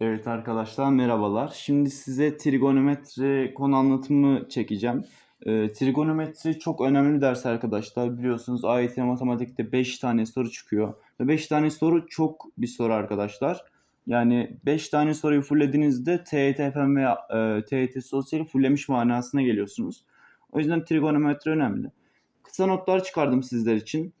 Evet arkadaşlar merhabalar. Şimdi size trigonometri konu anlatımı çekeceğim. Ee, trigonometri çok önemli ders arkadaşlar. Biliyorsunuz AYT matematikte 5 tane soru çıkıyor. Ve 5 tane soru çok bir soru arkadaşlar. Yani 5 tane soruyu fullediğinizde TYT fen veya e, TYT sosyali fullemiş manasına geliyorsunuz. O yüzden trigonometri önemli. Kısa notlar çıkardım sizler için.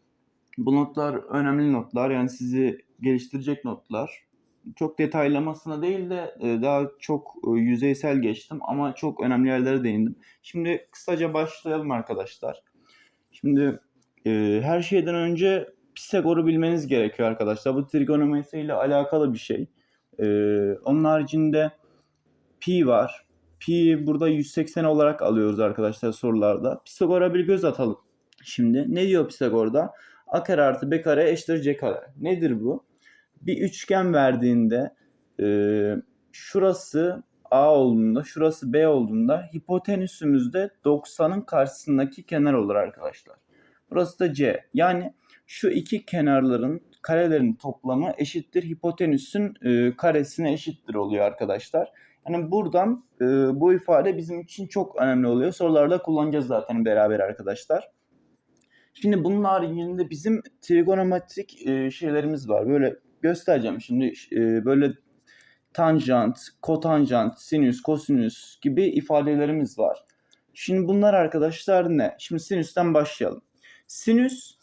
Bu notlar önemli notlar. Yani sizi geliştirecek notlar çok detaylamasına değil de e, daha çok e, yüzeysel geçtim ama çok önemli yerlere değindim. Şimdi kısaca başlayalım arkadaşlar. Şimdi e, her şeyden önce Pisagor'u bilmeniz gerekiyor arkadaşlar. Bu trigonometri ile alakalı bir şey. Onun haricinde pi var. Pi burada 180 olarak alıyoruz arkadaşlar sorularda. Pisagor'a bir göz atalım. Şimdi ne diyor Pisagor'da? A kare artı B kare eşittir C kare. Nedir bu? Bir üçgen verdiğinde e, şurası A olduğunda, şurası B olduğunda hipotenüsümüz de 90'ın karşısındaki kenar olur arkadaşlar. Burası da C. Yani şu iki kenarların karelerin toplamı eşittir hipotenüsün e, karesine eşittir oluyor arkadaşlar. Yani buradan e, bu ifade bizim için çok önemli oluyor. Sorularda kullanacağız zaten beraber arkadaşlar. Şimdi bunun haricinde bizim trigonometrik e, şeylerimiz var. Böyle göstereceğim. Şimdi e, böyle tanjant, kotanjant, sinüs, kosinüs gibi ifadelerimiz var. Şimdi bunlar arkadaşlar ne? Şimdi sinüsten başlayalım. Sinüs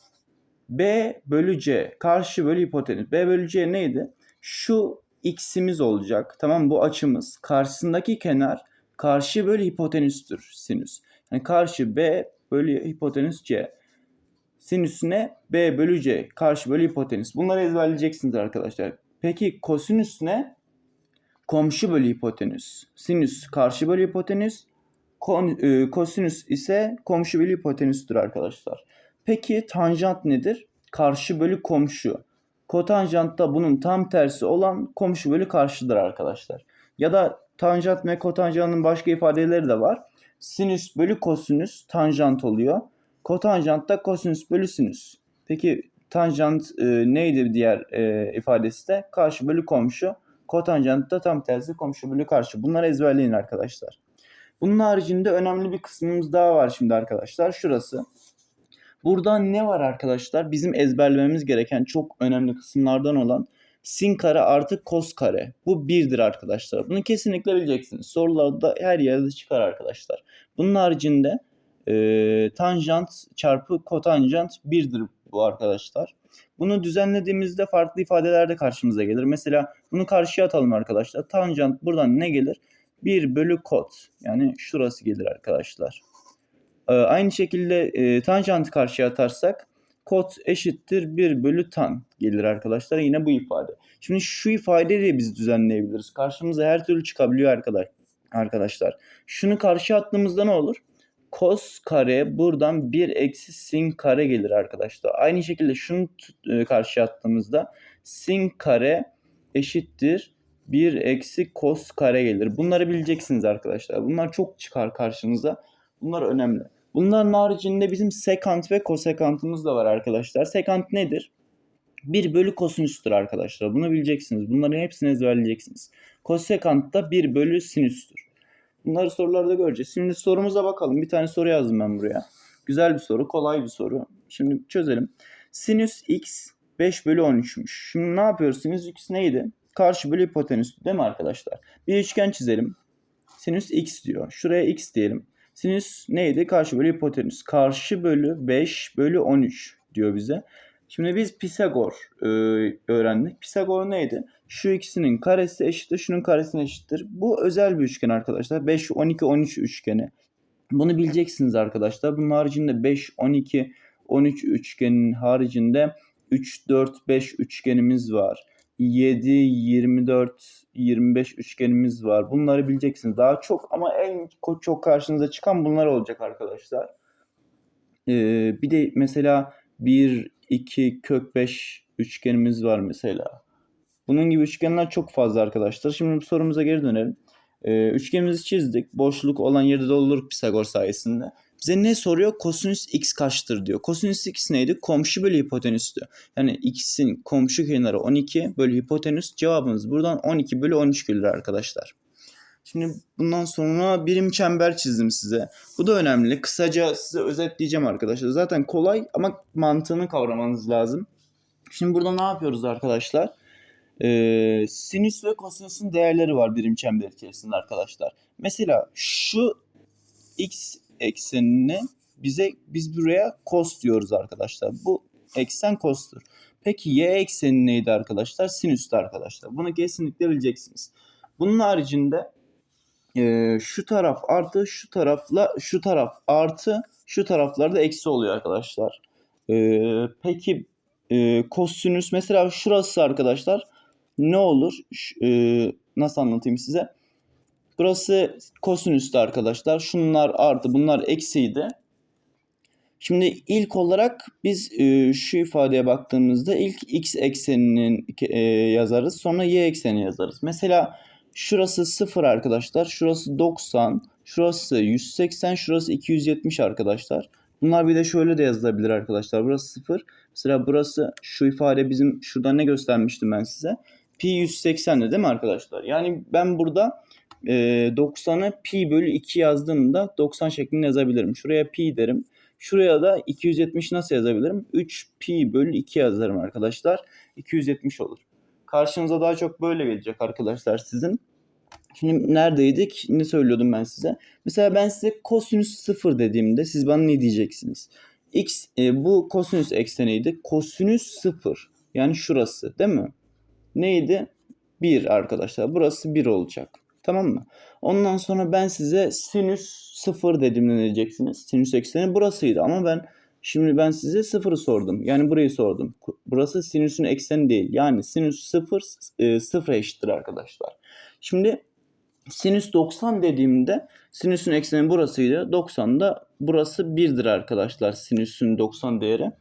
B bölü C karşı bölü hipotenüs. B bölü C neydi? Şu x'imiz olacak. Tamam bu açımız. Karşısındaki kenar karşı bölü hipotenüstür sinüs. Yani karşı B bölü hipotenüs C. Sinüs ne? B bölü C. Karşı bölü hipotenüs. Bunları ezberleyeceksiniz arkadaşlar. Peki kosinüs ne? Komşu bölü hipotenüs. Sinüs karşı bölü hipotenüs. E, kosinüs ise komşu bölü hipotenüstür arkadaşlar. Peki tanjant nedir? Karşı bölü komşu. Kotanjant da bunun tam tersi olan komşu bölü karşıdır arkadaşlar. Ya da tanjant ve kotanjantın başka ifadeleri de var. Sinüs bölü kosinüs tanjant oluyor. Kotanjant da kosinüs bölü sinüs. Peki tanjant e, neydi diğer e, ifadesi de? Karşı bölü komşu. Kotanjant da tam tersi komşu bölü karşı. Bunları ezberleyin arkadaşlar. Bunun haricinde önemli bir kısmımız daha var şimdi arkadaşlar. Şurası. Burada ne var arkadaşlar? Bizim ezberlememiz gereken çok önemli kısımlardan olan sin kare artı kos kare. Bu birdir arkadaşlar. Bunu kesinlikle bileceksiniz. Sorularda her yerde çıkar arkadaşlar. Bunun haricinde e, tanjant çarpı kotanjant 1'dir bu arkadaşlar. Bunu düzenlediğimizde farklı ifadeler de karşımıza gelir. Mesela bunu karşıya atalım arkadaşlar. Tanjant buradan ne gelir? 1 bölü kot. Yani şurası gelir arkadaşlar. E, aynı şekilde e, tanjantı karşıya atarsak kot eşittir 1 bölü tan gelir arkadaşlar. Yine bu ifade. Şimdi şu ifadeyi de biz düzenleyebiliriz. Karşımıza her türlü çıkabiliyor arkadaş, arkadaşlar. Şunu karşıya attığımızda ne olur? Kos kare buradan 1 eksi sin kare gelir arkadaşlar. Aynı şekilde şunu e, karşıya attığımızda sin kare eşittir 1 eksi kos kare gelir. Bunları bileceksiniz arkadaşlar. Bunlar çok çıkar karşınıza. Bunlar önemli. Bunların haricinde bizim sekant ve kosekantımız da var arkadaşlar. Sekant nedir? 1 bölü kosinüstür arkadaşlar. Bunu bileceksiniz. Bunların hepsini ezberleyeceksiniz. Kosekant da 1 bölü sinüstür. Bunları sorularda göreceğiz. Şimdi sorumuza bakalım. Bir tane soru yazdım ben buraya. Güzel bir soru, kolay bir soru. Şimdi çözelim. Sinüs x 5 bölü 13'müş. Şimdi ne yapıyoruz? Sinüs x neydi? Karşı bölü hipotenüs değil mi arkadaşlar? Bir üçgen çizelim. Sinüs x diyor. Şuraya x diyelim. Sinüs neydi? Karşı bölü hipotenüs. Karşı bölü 5 bölü 13 diyor bize. Şimdi biz Pisagor e, öğrendik. Pisagor neydi? Şu ikisinin karesi eşittir, şunun karesine eşittir. Bu özel bir üçgen arkadaşlar. 5, 12, 13 üçgeni. Bunu bileceksiniz arkadaşlar. Bunun haricinde 5, 12, 13 üçgenin haricinde 3, 4, 5 üçgenimiz var. 7, 24, 25 üçgenimiz var. Bunları bileceksiniz. Daha çok ama en çok karşınıza çıkan bunlar olacak arkadaşlar. Ee, bir de mesela 1, 2, kök 5 üçgenimiz var mesela. Bunun gibi üçgenler çok fazla arkadaşlar. Şimdi sorumuza geri dönelim. Ee, üçgenimizi çizdik. Boşluk olan yerde doldurduk Pisagor sayesinde. Bize ne soruyor? Kosinüs x kaçtır diyor. Kosinüs x neydi? Komşu bölü hipotenüs diyor. Yani x'in komşu kenarı 12 bölü hipotenüs. Cevabımız buradan 12 bölü 13 gelir arkadaşlar. Şimdi bundan sonra birim çember çizdim size. Bu da önemli. Kısaca size özetleyeceğim arkadaşlar. Zaten kolay ama mantığını kavramanız lazım. Şimdi burada ne yapıyoruz arkadaşlar? Ee, sinüs ve kosinüsün değerleri var birim çember içerisinde arkadaşlar. Mesela şu x eksenine bize biz buraya kos diyoruz arkadaşlar. Bu eksen kostur. Peki y ekseni neydi arkadaşlar? Sinüstü arkadaşlar. Bunu kesinlikle bileceksiniz. Bunun haricinde e, şu taraf artı şu tarafla şu taraf artı şu taraflarda eksi oluyor arkadaşlar. E, peki e, kosinüs mesela şurası arkadaşlar ne olur? E, nasıl anlatayım size? Burası kosinüstü arkadaşlar. Şunlar artı bunlar eksiydi. Şimdi ilk olarak biz e, şu ifadeye baktığımızda ilk x ekseninin e, yazarız. Sonra y ekseni yazarız. Mesela şurası 0 arkadaşlar. Şurası 90. Şurası 180. Şurası 270 arkadaşlar. Bunlar bir de şöyle de yazılabilir arkadaşlar. Burası 0. Mesela burası şu ifade bizim şurada ne göstermiştim ben size? Pi 180 değil mi arkadaşlar? Yani ben burada e, 90'ı pi bölü 2 yazdığımda 90 şeklinde yazabilirim. Şuraya pi derim. Şuraya da 270 nasıl yazabilirim? 3 pi bölü 2 yazarım arkadaşlar. 270 olur. Karşınıza daha çok böyle gelecek arkadaşlar sizin. Şimdi neredeydik? Ne söylüyordum ben size? Mesela ben size kosinüs 0 dediğimde siz bana ne diyeceksiniz? X e, bu kosinüs ekseniydi. Kosinüs 0 yani şurası değil mi? Neydi? 1 arkadaşlar. Burası 1 olacak. Tamam mı? Ondan sonra ben size sinüs 0 dediğimde ne diyeceksiniz? Sinüs ekseni burasıydı ama ben şimdi ben size 0'ı sordum. Yani burayı sordum. Burası sinüsün ekseni değil. Yani sinüs 0 e, 0 eşittir arkadaşlar. Şimdi sinüs 90 dediğimde sinüsün ekseni burasıydı. 90 da burası 1'dir arkadaşlar sinüsün 90 değeri.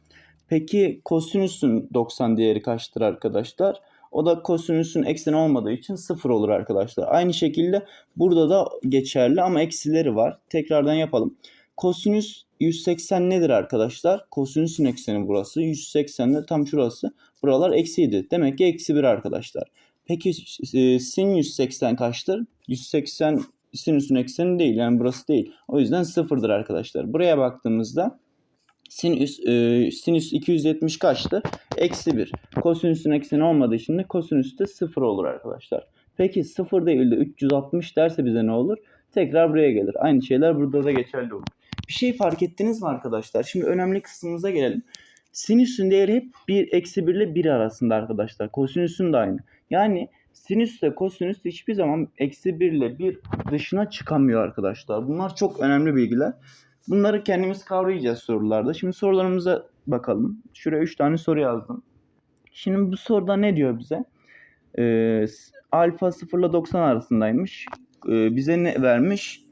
Peki kosinüsün 90 değeri kaçtır arkadaşlar? O da kosinüsün ekseni olmadığı için 0 olur arkadaşlar. Aynı şekilde burada da geçerli ama eksileri var. Tekrardan yapalım. Kosinüs 180 nedir arkadaşlar? Kosinüsün ekseni burası. 180 de tam şurası. Buralar eksiydi. Demek ki eksi 1 arkadaşlar. Peki e, sin 180 kaçtır? 180 sinüsün ekseni değil. Yani burası değil. O yüzden sıfırdır arkadaşlar. Buraya baktığımızda sinüs, e, sinüs 270 kaçtır? Eksi 1. Kosinüsün ekseni olmadığı için de kosinüs de 0 olur arkadaşlar. Peki 0 değil de 360 derse bize ne olur? Tekrar buraya gelir. Aynı şeyler burada da geçerli olur. Bir şey fark ettiniz mi arkadaşlar? Şimdi önemli kısmımıza gelelim. Sinüsün değeri hep 1 eksi 1 ile 1 arasında arkadaşlar. Kosinüsün de aynı. Yani sinüs ile kosinüs hiçbir zaman eksi 1 ile 1 dışına çıkamıyor arkadaşlar. Bunlar çok önemli bilgiler. Bunları kendimiz kavrayacağız sorularda. Şimdi sorularımıza bakalım. Şuraya 3 tane soru yazdım. Şimdi bu soruda ne diyor bize? Ee, alfa 0 ile 90 arasındaymış. Ee, bize ne vermiş?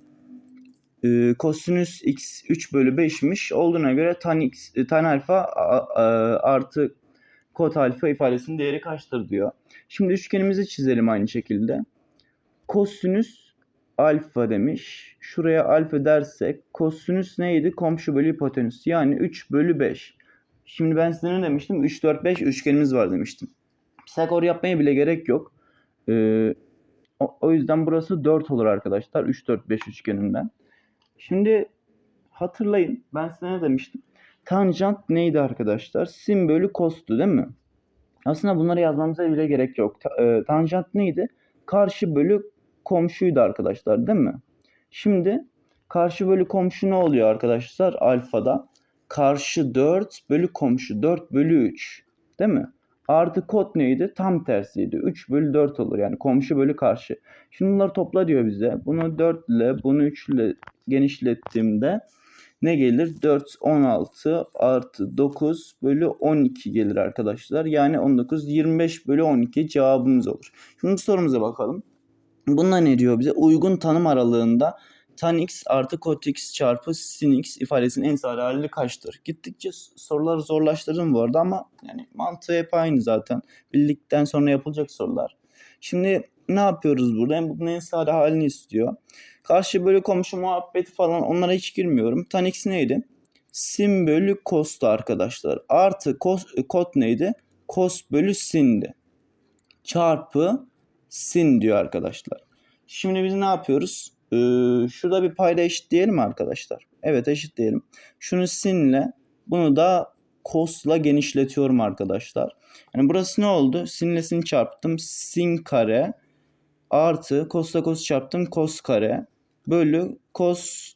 Ee, kosinüs x 3 bölü 5'miş. Olduğuna göre tan, x, tan alfa a, a, artı kot alfa ifadesinin değeri kaçtır diyor. Şimdi üçgenimizi çizelim aynı şekilde. Kosinüs alfa demiş. Şuraya alfa dersek kosinüs neydi? Komşu bölü hipotenüs. Yani 3 bölü 5. Şimdi ben size ne demiştim? 3, 4, 5 üçgenimiz var demiştim. Pisagor yapmaya bile gerek yok. Ee, o, o yüzden burası 4 olur arkadaşlar. 3, 4, 5 üçgeninden. Şimdi hatırlayın. Ben size ne demiştim? Tanjant neydi arkadaşlar? Sin bölü kostu değil mi? Aslında bunları yazmamıza bile gerek yok. Ta, e, tanjant neydi? Karşı bölü komşuydu arkadaşlar değil mi? Şimdi karşı bölü komşu ne oluyor arkadaşlar alfada? Karşı 4 bölü komşu 4 bölü 3 değil mi? Artı kod neydi? Tam tersiydi. 3 bölü 4 olur yani komşu bölü karşı. Şimdi bunları topla diyor bize. Bunu 4 ile bunu 3 ile genişlettiğimde ne gelir? 4, 16 artı 9 bölü 12 gelir arkadaşlar. Yani 19, 25 bölü 12 cevabımız olur. Şimdi sorumuza bakalım. Bunda ne diyor bize? Uygun tanım aralığında tan x artı kot x çarpı sin x ifadesinin en hali kaçtır? Gittikçe soruları zorlaştırdım bu arada ama yani mantığı hep aynı zaten. Bildikten sonra yapılacak sorular. Şimdi ne yapıyoruz burada? En bunun en sade halini istiyor. Karşı bölü komşu muhabbeti falan onlara hiç girmiyorum. Tan x neydi? Sin bölü cos'tu arkadaşlar. Artı cos, kot neydi? Cos bölü sin'di. Çarpı sin diyor arkadaşlar. Şimdi biz ne yapıyoruz? Ee, şurada bir payda eşit diyelim arkadaşlar? Evet eşit diyelim. Şunu sinle bunu da cos'la genişletiyorum arkadaşlar. Yani burası ne oldu? Sinle sin çarptım. Sin kare artı cos'la cos çarptım. Cos kare bölü cos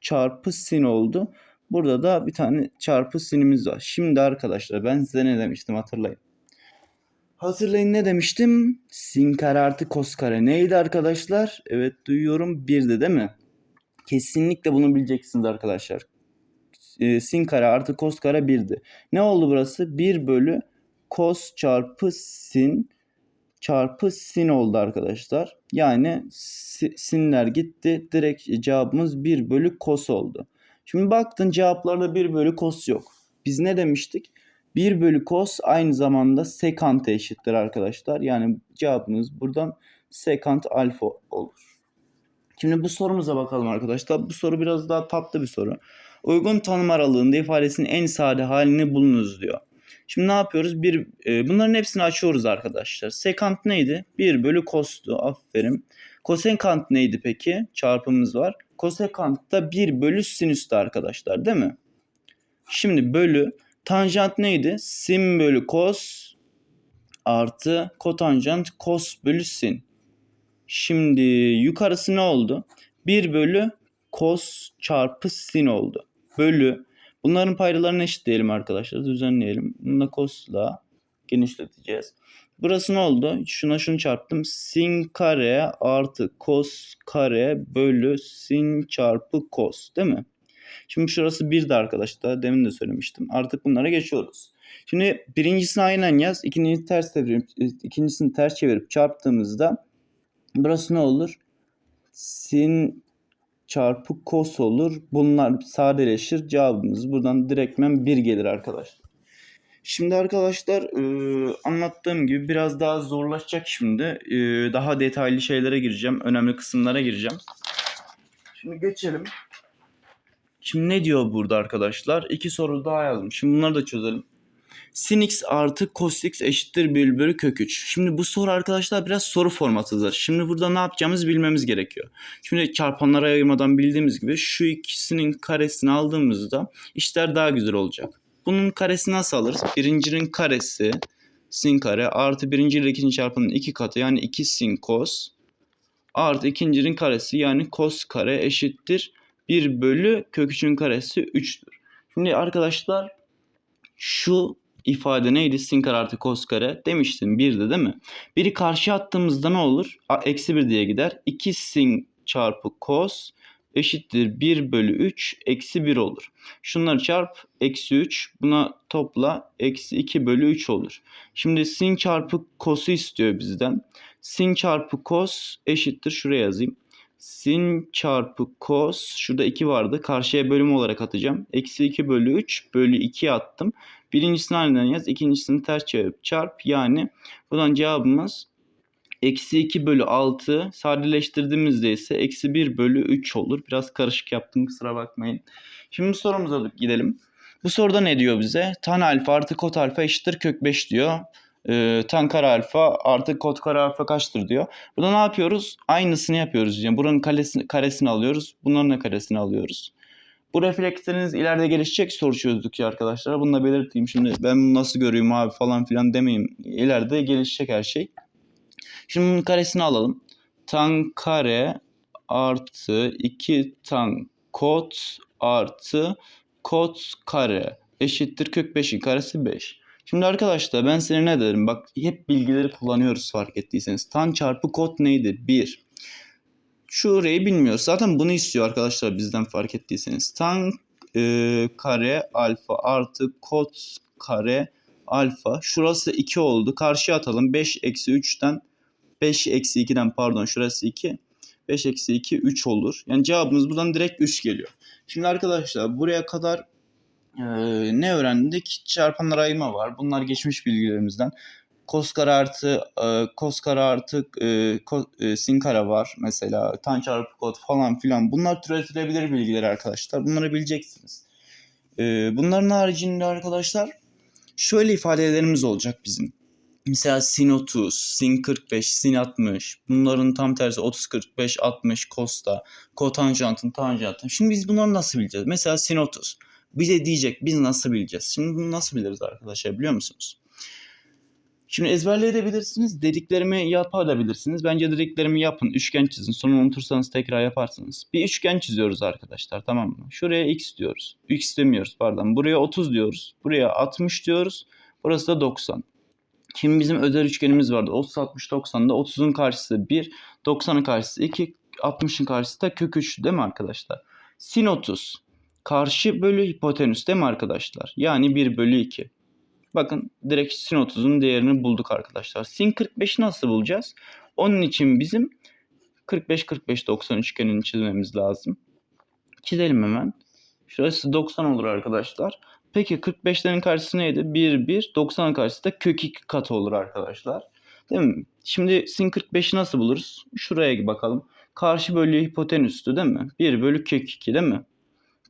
çarpı sin oldu. Burada da bir tane çarpı sinimiz var. Şimdi arkadaşlar ben size ne demiştim hatırlayın. Hatırlayın ne demiştim? Sin kare artı cos kare neydi arkadaşlar? Evet duyuyorum birdi değil mi? Kesinlikle bunu bileceksiniz arkadaşlar. E, sin kare artı cos kare birdi. Ne oldu burası? 1 bölü cos çarpı sin çarpı sin oldu arkadaşlar. Yani si- sinler gitti. Direkt cevabımız 1 bölü cos oldu. Şimdi baktın cevaplarda 1 bölü cos yok. Biz ne demiştik? 1 bölü cos aynı zamanda sekante eşittir arkadaşlar. Yani cevabımız buradan sekant alfa olur. Şimdi bu sorumuza bakalım arkadaşlar. Bu soru biraz daha tatlı bir soru. Uygun tanım aralığında ifadesinin en sade halini bulunuz diyor. Şimdi ne yapıyoruz? Bir, e, bunların hepsini açıyoruz arkadaşlar. Sekant neydi? 1 bölü cos'tu. Aferin. Kosekant neydi peki? Çarpımımız var. Kosekant da 1 bölü sinüstü arkadaşlar değil mi? Şimdi bölü tanjant neydi? Sin bölü cos artı kotanjant cos bölü sin. Şimdi yukarısı ne oldu? 1 bölü cos çarpı sin oldu. Bölü. Bunların paydalarını eşitleyelim arkadaşlar. Düzenleyelim. Bunu da cos'la genişleteceğiz. Burası ne oldu? Şuna şunu çarptım. Sin kare artı cos kare bölü sin çarpı cos. Değil mi? Şimdi şurası 1 de arkadaşlar. Demin de söylemiştim. Artık bunlara geçiyoruz. Şimdi birincisini aynen yaz. İkincisini ters çevirip, ikincisini ters çevirip çarptığımızda burası ne olur? Sin çarpı cos olur. Bunlar sadeleşir. Cevabımız buradan direktmen 1 gelir arkadaşlar. Şimdi arkadaşlar e, anlattığım gibi biraz daha zorlaşacak şimdi. E, daha detaylı şeylere gireceğim. Önemli kısımlara gireceğim. Şimdi geçelim. Şimdi ne diyor burada arkadaşlar? İki soru daha yazdım. Şimdi bunları da çözelim. Sin x artı cos x eşittir 1 bölü kök 3. Şimdi bu soru arkadaşlar biraz soru formatıdır. Şimdi burada ne yapacağımızı bilmemiz gerekiyor. Şimdi çarpanlara ayırmadan bildiğimiz gibi şu ikisinin karesini aldığımızda işler daha güzel olacak. Bunun karesini nasıl alırız? Birincinin karesi sin kare artı birinci ile ikinci çarpanın iki katı yani 2 sin cos artı ikincinin karesi yani cos kare eşittir 1 bölü kök 3'ün karesi 3'tür. Şimdi arkadaşlar şu ifade neydi? Sin kare artı cos kare demiştim. 1'di değil mi? Biri karşıya attığımızda ne olur? A, eksi 1 diye gider. 2 sin çarpı cos eşittir 1 bölü 3 eksi 1 olur. Şunları çarp eksi 3 buna topla eksi 2 bölü 3 olur. Şimdi sin çarpı cos'u istiyor bizden. Sin çarpı cos eşittir şuraya yazayım. Sin çarpı cos şurada 2 vardı. Karşıya bölüm olarak atacağım. Eksi 2 bölü 3 bölü 2'ye attım. Birincisini halinden yaz. ikincisini ters çevirip çarp. Yani buradan cevabımız eksi 2 bölü 6 sadeleştirdiğimizde ise eksi 1 bölü 3 olur. Biraz karışık yaptım kusura bakmayın. Şimdi sorumuza gidelim. Bu soruda ne diyor bize? Tan alfa artı kot alfa eşittir kök 5 diyor. Ee, tan kare alfa artı kot kare alfa kaçtır diyor. Burada ne yapıyoruz? Aynısını yapıyoruz. Yani buranın karesini, karesini alıyoruz. Bunların da karesini alıyoruz. Bu refleksleriniz ileride gelişecek soru çözdükçe arkadaşlar. Bunu da belirteyim. Şimdi ben bunu nasıl görüyorum abi falan filan demeyeyim. İleride gelişecek her şey. Şimdi bunun karesini alalım. Tan kare artı 2 tan kot artı kot kare eşittir kök 5'in karesi 5. Şimdi arkadaşlar ben size ne derim? Bak hep bilgileri kullanıyoruz fark ettiyseniz. Tan çarpı kot neydi? 1. Şurayı bilmiyoruz. Zaten bunu istiyor arkadaşlar bizden fark ettiyseniz. Tan e, kare alfa artı kot kare alfa. Şurası 2 oldu. Karşıya atalım. 5 eksi 3'ten 5 eksi 2'den pardon şurası 2. 5 eksi 2 3 olur. Yani cevabımız buradan direkt 3 geliyor. Şimdi arkadaşlar buraya kadar e, ne öğrendik? Çarpanlar ayırma var. Bunlar geçmiş bilgilerimizden. Kos kare artı e, kos artı e, ko- e, sin var mesela. Tan çarpı kod falan filan. Bunlar türetilebilir bilgiler arkadaşlar. Bunları bileceksiniz. E, bunların haricinde arkadaşlar şöyle ifadelerimiz olacak bizim. Mesela sin 30, sin 45, sin 60. Bunların tam tersi 30, 45, 60, kosta, kotanjantın, tanjantın. Şimdi biz bunları nasıl bileceğiz? Mesela sin 30. Bize diyecek biz nasıl bileceğiz? Şimdi bunu nasıl biliriz arkadaşlar biliyor musunuz? Şimdi ezberleyebilirsiniz. Dediklerimi yapabilirsiniz. Bence dediklerimi yapın. Üçgen çizin. Sonra unutursanız tekrar yaparsınız. Bir üçgen çiziyoruz arkadaşlar tamam mı? Şuraya x diyoruz. X demiyoruz pardon. Buraya 30 diyoruz. Buraya 60 diyoruz. Burası da 90. Şimdi bizim özel üçgenimiz vardı. 30, 60, 90'da 30'un karşısı 1, 90'ın karşısı 2, 60'ın karşısı da kök 3 değil mi arkadaşlar? Sin 30 karşı bölü hipotenüs değil mi arkadaşlar? Yani 1 bölü 2. Bakın direkt sin 30'un değerini bulduk arkadaşlar. Sin 45'i nasıl bulacağız? Onun için bizim 45-45-90 üçgenini çizmemiz lazım. Çizelim hemen. Şurası 90 olur arkadaşlar. Peki 45'lerin karşısı neydi? 1, 1. 90'ın karşısı da kök 2 katı olur arkadaşlar. Değil mi? Şimdi sin 45'i nasıl buluruz? Şuraya bakalım. Karşı bölü hipotenüstü değil mi? 1 bölü kök 2 değil mi?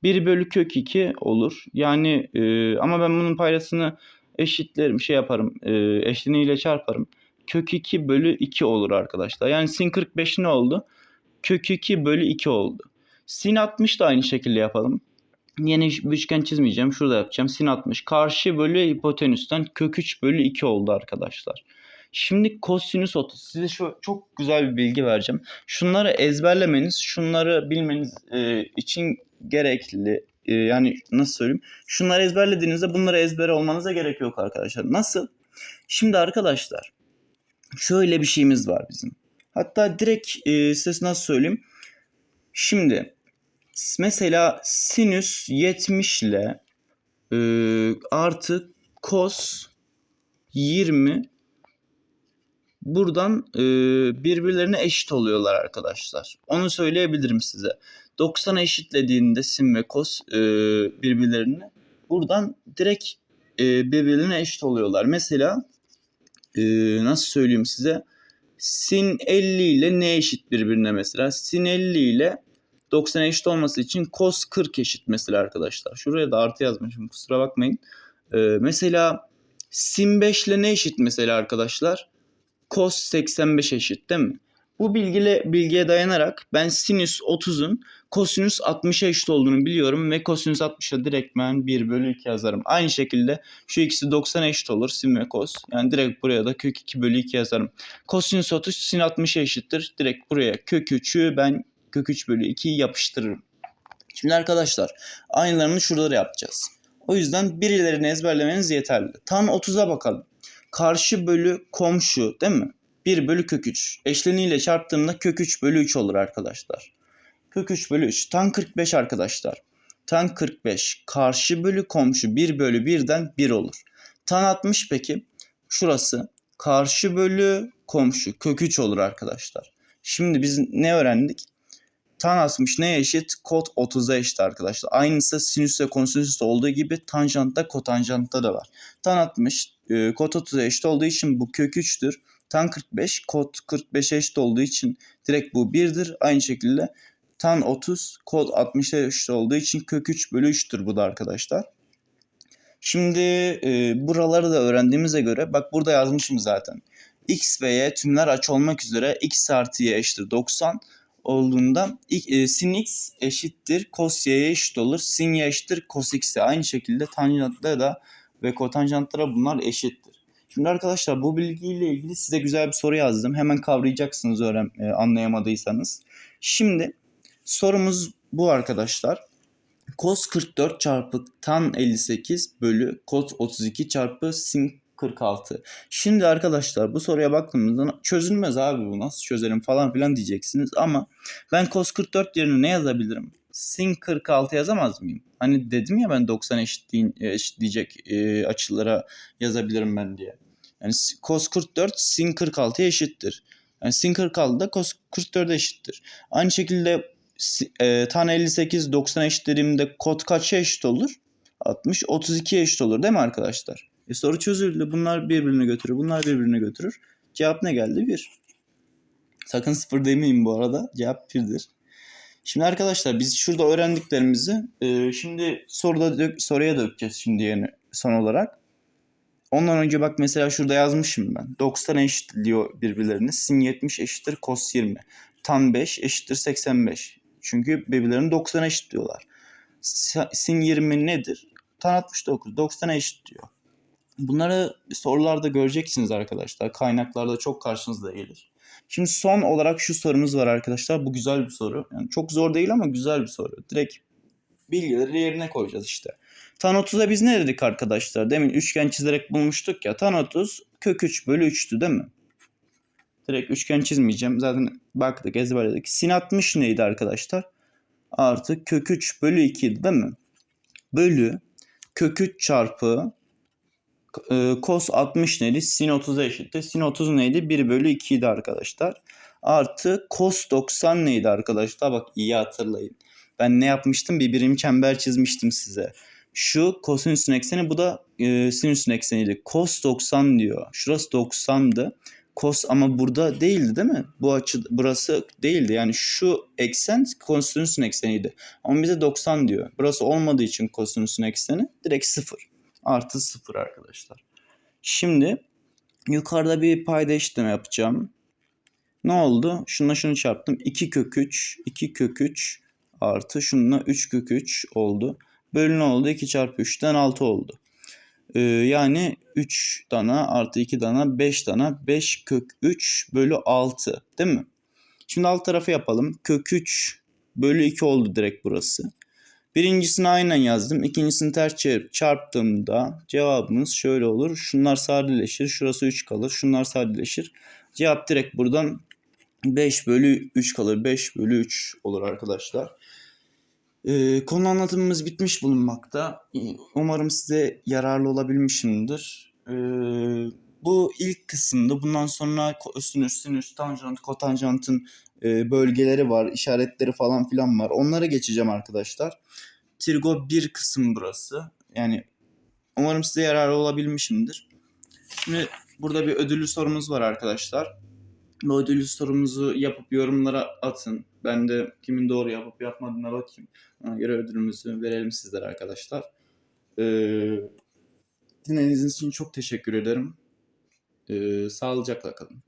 1 bölü kök 2 olur. Yani e, ama ben bunun paydasını eşitlerim, şey yaparım, e, eşleniğiyle çarparım. Kök 2 bölü 2 olur arkadaşlar. Yani sin 45 ne oldu? Kök 2 bölü 2 oldu. Sin 60 da aynı şekilde yapalım. Yeni bir üçgen çizmeyeceğim. Şurada yapacağım. Sin 60. Karşı bölü hipotenüsten kök 3 bölü 2 oldu arkadaşlar. Şimdi kosinüs 30. Size şu çok güzel bir bilgi vereceğim. Şunları ezberlemeniz, şunları bilmeniz e, için gerekli. E, yani nasıl söyleyeyim? Şunları ezberlediğinizde bunları ezbere olmanıza gerek yok arkadaşlar. Nasıl? Şimdi arkadaşlar şöyle bir şeyimiz var bizim. Hatta direkt e, size nasıl söyleyeyim? Şimdi mesela sinüs 70 ile e, artı kos 20 buradan e, birbirlerine eşit oluyorlar arkadaşlar. Onu söyleyebilirim size. 90'a eşitlediğinde sin ve kos e, birbirlerini buradan direkt e, birbirlerine eşit oluyorlar. Mesela e, nasıl söyleyeyim size? Sin 50 ile ne eşit birbirine mesela? Sin 50 ile 90 eşit olması için cos 40 eşit mesela arkadaşlar. Şuraya da artı yazmışım kusura bakmayın. Ee, mesela sin 5 ile ne eşit mesela arkadaşlar? Cos 85 eşit değil mi? Bu bilgiyle, bilgiye dayanarak ben sinüs 30'un kosinüs 60'a eşit olduğunu biliyorum ve kosinüs 60'a direktmen 1 bölü 2 yazarım. Aynı şekilde şu ikisi 90 eşit olur sin ve kos. Yani direkt buraya da kök 2 bölü 2 yazarım. Kosinüs 30 sin 60'a eşittir. Direkt buraya kök 3'ü ben kök 3 bölü 2'yi yapıştırırım. Şimdi arkadaşlar aynılarını şurada yapacağız. O yüzden birilerini ezberlemeniz yeterli. Tan 30'a bakalım. Karşı bölü komşu değil mi? 1 bölü kök 3. Eşleniğiyle çarptığımda kök 3 bölü 3 olur arkadaşlar. Kök 3 bölü 3. Tan 45 arkadaşlar. Tan 45 karşı bölü komşu 1 bölü 1'den 1 olur. Tan 60 peki. Şurası karşı bölü komşu kök 3 olur arkadaşlar. Şimdi biz ne öğrendik? Tan 60 neye eşit? Kot 30'a eşit arkadaşlar. Aynısı sinüs ve kosinüs olduğu gibi tanjantta kotanjantta da var. Tan 60 e, kot 30'a eşit olduğu için bu kök 3'tür. Tan 45 kot 45'e eşit olduğu için direkt bu 1'dir. Aynı şekilde tan 30 kot 60'a eşit olduğu için kök 3 bölü 3'tür bu da arkadaşlar. Şimdi e, buraları da öğrendiğimize göre bak burada yazmışım zaten. X ve Y tümler aç olmak üzere X artı Y eşittir 90 olduğunda e, sin x eşittir cos y'ye eşit olur. Sin y eşittir cos x'e. Aynı şekilde tanjantlara da ve kotanjantlara bunlar eşittir. Şimdi arkadaşlar bu bilgiyle ilgili size güzel bir soru yazdım. Hemen kavrayacaksınız öğren e, anlayamadıysanız. Şimdi sorumuz bu arkadaşlar. Cos 44 çarpı tan 58 bölü cos 32 çarpı sin 46. Şimdi arkadaşlar bu soruya baktığımızda çözülmez abi bu nasıl çözelim falan filan diyeceksiniz ama ben cos 44 yerine ne yazabilirim? Sin 46 yazamaz mıyım? Hani dedim ya ben 90 eşitliğin, eşitleyecek e, açılara yazabilirim ben diye. Yani cos 44 sin 46'ya eşittir. Yani sin 46 da cos 44'e eşittir. Aynı şekilde e, tan 58 90 eşitlediğimde kod kaça eşit olur? 60 32'ye eşit olur değil mi arkadaşlar? E soru çözüldü. Bunlar birbirini götürür. Bunlar birbirini götürür. Cevap ne geldi? 1. Sakın sıfır demeyin bu arada. Cevap 1'dir. Şimdi arkadaşlar biz şurada öğrendiklerimizi e, şimdi soruda dök, soruya dökeceğiz şimdi yeni son olarak. Ondan önce bak mesela şurada yazmışım ben. 90 eşitliyor birbirlerini. Sin 70 eşittir cos 20. Tan 5 eşittir 85. Çünkü birbirlerini 90 eşitliyorlar. Sin 20 nedir? Tan 69. 90 eşitliyor. Bunları sorularda göreceksiniz arkadaşlar. Kaynaklarda çok karşınıza gelir. Şimdi son olarak şu sorumuz var arkadaşlar. Bu güzel bir soru. Yani çok zor değil ama güzel bir soru. Direkt bilgileri yerine koyacağız işte. Tan 30'a biz ne dedik arkadaşlar? Demin üçgen çizerek bulmuştuk ya. Tan 30 kök 3 bölü 3'tü değil mi? Direkt üçgen çizmeyeceğim. Zaten baktık ezberledik. Sin 60 neydi arkadaşlar? Artı kök 3 bölü 2 idi, değil mi? Bölü kök 3 çarpı e, cos 60 neydi? Sin 30'a eşitti. Sin 30 neydi? 1 bölü 2 idi arkadaşlar. Artı cos 90 neydi arkadaşlar? Bak iyi hatırlayın. Ben ne yapmıştım? Bir birim çember çizmiştim size. Şu kosinüsün ekseni bu da e, sinüsün ekseniydi. Cos 90 diyor. Şurası 90'dı. Cos ama burada değildi değil mi? Bu açı burası değildi. Yani şu eksen kosinüsün ekseniydi. Ama bize 90 diyor. Burası olmadığı için kosinüsün ekseni direkt 0 artı 0 arkadaşlar. Şimdi yukarıda bir payda işlemi yapacağım. Ne oldu? Şununla şunu çarptım. 2 kök 3, 2 kök 3 artı şununla 3 kök 3 oldu. Bölü ne oldu? 2 çarpı 3'ten 6 oldu. Ee, yani 3 dana artı 2 dana 5 dana 5 kök 3 bölü 6 değil mi? Şimdi alt tarafı yapalım. Kök 3 bölü 2 oldu direkt burası. Birincisini aynen yazdım. İkincisini ters çevirip çarptığımda cevabımız şöyle olur. Şunlar sadeleşir. Şurası 3 kalır. Şunlar sadeleşir. Cevap direkt buradan 5 bölü 3 kalır. 5 bölü 3 olur arkadaşlar. Ee, konu anlatımımız bitmiş bulunmakta. Umarım size yararlı olabilmişimdir. Ee, bu ilk kısımda bundan sonra kosinüs, sinüs, tanjant, kotanjantın e, bölgeleri var, işaretleri falan filan var. Onlara geçeceğim arkadaşlar. Trigo bir kısım burası. Yani umarım size yararlı olabilmişimdir. Şimdi burada bir ödüllü sorumuz var arkadaşlar. Bu ödüllü sorumuzu yapıp yorumlara atın. Ben de kimin doğru yapıp yapmadığına bakayım. Ona göre ödülümüzü verelim sizlere arkadaşlar. Ee, dinlediğiniz için çok teşekkür ederim. Ee, sağlıcakla kalın.